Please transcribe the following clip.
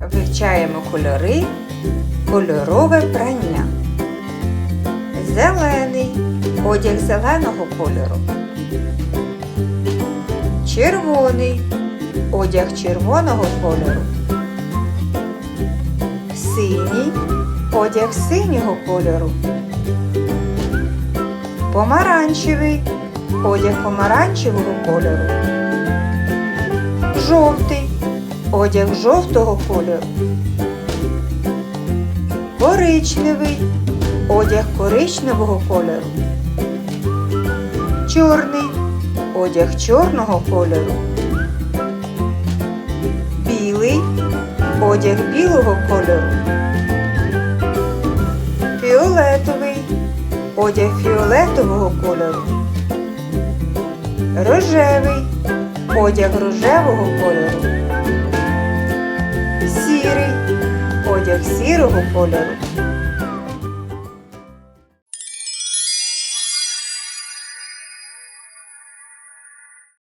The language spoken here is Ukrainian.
Вивчаємо кольори, кольорове прання. Зелений одяг зеленого кольору. Червоний одяг червоного кольору. Синій одяг синього кольору. Помаранчевий одяг помаранчевого кольору. Жовтий одяг жовтого кольору. Коричневий одяг коричневого кольору. Чорний одяг чорного кольору. Білий одяг білого кольору. Фіолетовий одяг фіолетового кольору. Рожевий одяг рожевого кольору. Сірий одяг сірого кольору.